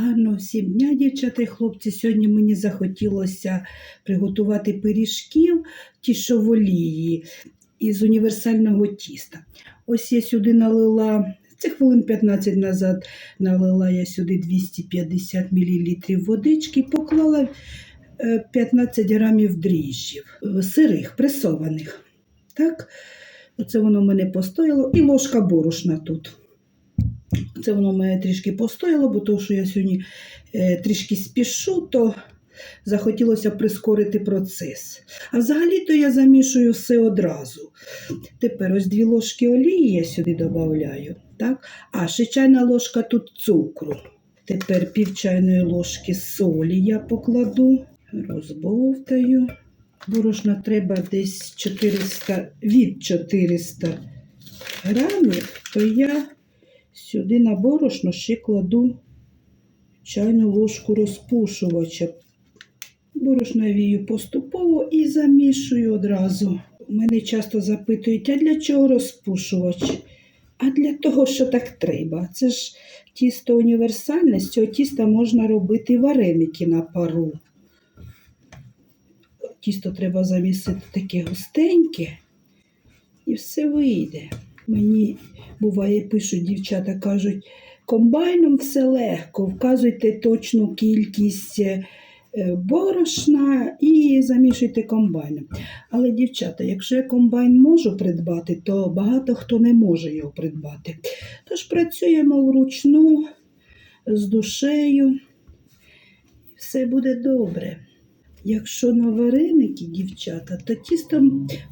Гарно всім дня, дівчата і хлопці. Сьогодні мені захотілося приготувати пиріжків, ті, що в олії, із універсального тіста. Ось я сюди налила, це хвилин 15 назад налила я сюди 250 мл водички, поклала е, 15 грамів дріжджів, е, сирих, пресованих. Так, оце воно в мене постояло, і ложка борошна тут. Це воно мене трішки постояло, бо то, що я сьогодні е, трішки спішу, то захотілося прискорити процес. А взагалі-то я замішую все одразу. Тепер ось дві ложки олії я сюди додаю. Так? А ще чайна ложка тут цукру. Тепер пів чайної ложки солі я покладу, розбовтаю. Борошна треба десь 400, від 400 грамів, то я Сюди на борошно ще кладу чайну ложку розпушувача. Борошно я вію поступово і замішую одразу. Мене часто запитують, а для чого розпушувач? А для того, що так треба. Це ж тісто універсальне, з цього тіста можна робити вареники на пару. Тісто треба замісити таке густеньке, і все вийде. Мені буває, пишуть дівчата, кажуть, комбайном все легко, вказуйте точну кількість е, борошна і замішуйте комбайном. Але, дівчата, якщо я комбайн можу придбати, то багато хто не може його придбати. Тож працюємо вручну з душею, все буде добре. Якщо на вареники, дівчата, то тісто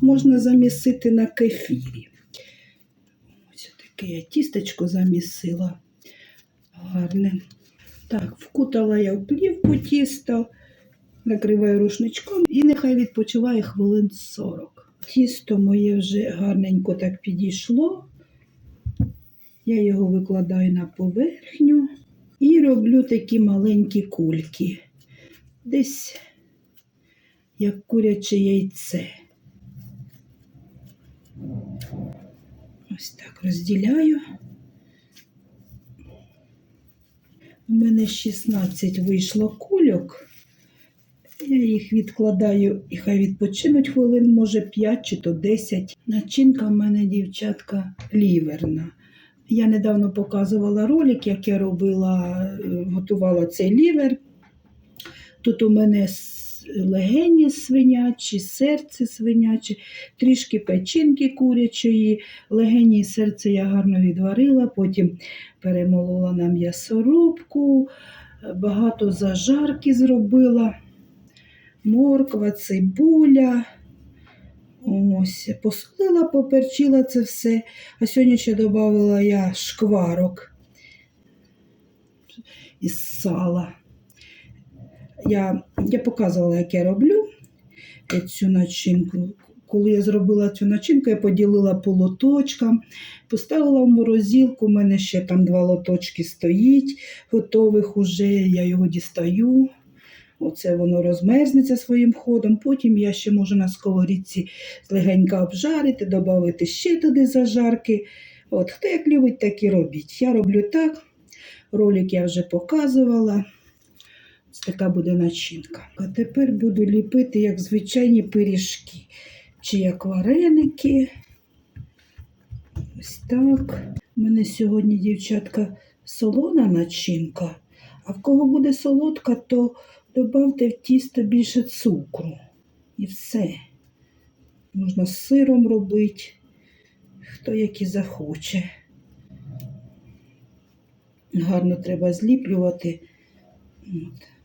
можна замісити на кефірі. Таке я тістечко замісила. Гарне. Так, вкутала я в плівку тісто, накриваю рушничком і нехай відпочиває хвилин 40. Тісто моє вже гарненько так підійшло. Я його викладаю на поверхню і роблю такі маленькі кульки. Десь як куряче яйце. Ось так розділяю. У мене 16 вийшло кульок. Я їх відкладаю і хай відпочинуть хвилин, може 5 чи то 10. Начинка в мене, дівчатка, ліверна. Я недавно показувала ролик, як я робила, е, готувала цей лівер. Тут у мене легені свинячі, серце свиняче, трішки печінки курячої, легені і серце я гарно відварила, потім перемолола на м'ясорубку, багато зажарки зробила, морква, цибуля. Ось, посолила, поперчила це все. А сьогодні ще додала я шкварок із сала. Я, я показувала, як я роблю цю начинку. Коли я зробила цю начинку, я поділила по лоточкам, поставила в морозилку. У мене ще там два лоточки стоїть, готових уже. Я його дістаю. Оце воно розмерзнеться своїм ходом. Потім я ще можу на сковорідці легенько обжарити, додати ще туди зажарки. От, хто як любить, так і робіть. Я роблю так. Ролик я вже показувала. Така буде начинка. А тепер буду ліпити як звичайні пиріжки. Чи як вареники. Ось так. У мене сьогодні, дівчатка, солона начинка. А в кого буде солодка, то додавте в тісто більше цукру. І все. Можна з сиром робити, хто як і захоче. Гарно треба зліплювати. От.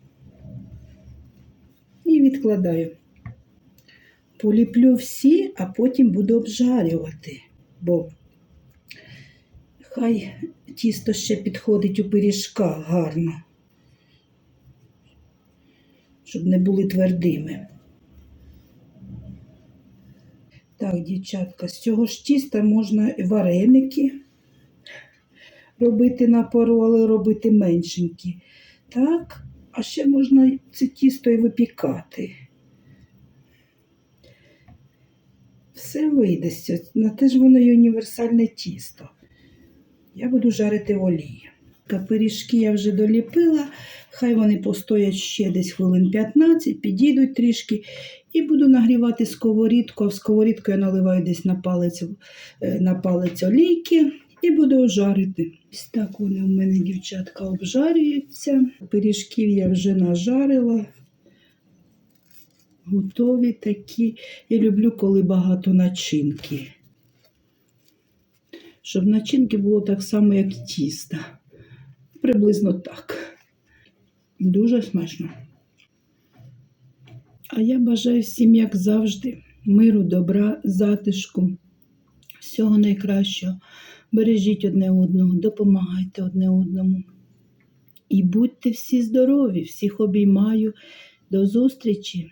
І відкладаю. Поліплю всі, а потім буду обжарювати, бо хай тісто ще підходить у пиріжках гарно, щоб не були твердими. Так, дівчатка, з цього ж тіста можна вареники робити на пару, але робити меншенькі. Так, а ще можна це тісто і випікати. Все вийде. На те ж воно і універсальне тісто. Я буду жарити олії. Пиріжки я вже доліпила, хай вони постоять ще десь хвилин 15, підійдуть трішки і буду нагрівати сковорідку. А в сковорідку я наливаю десь на палець, е, на палець олійки і буду жарити. Ось так вони у мене, дівчатка, обжарюються. Пиріжків я вже нажарила. Готові такі. Я люблю, коли багато начинки. Щоб начинки було так само, як і тіста. Приблизно так. Дуже смачно. А я бажаю всім, як завжди, миру, добра, затишку, всього найкращого. Бережіть одне одного, допомагайте одне одному. І будьте всі здорові, всіх обіймаю. До зустрічі!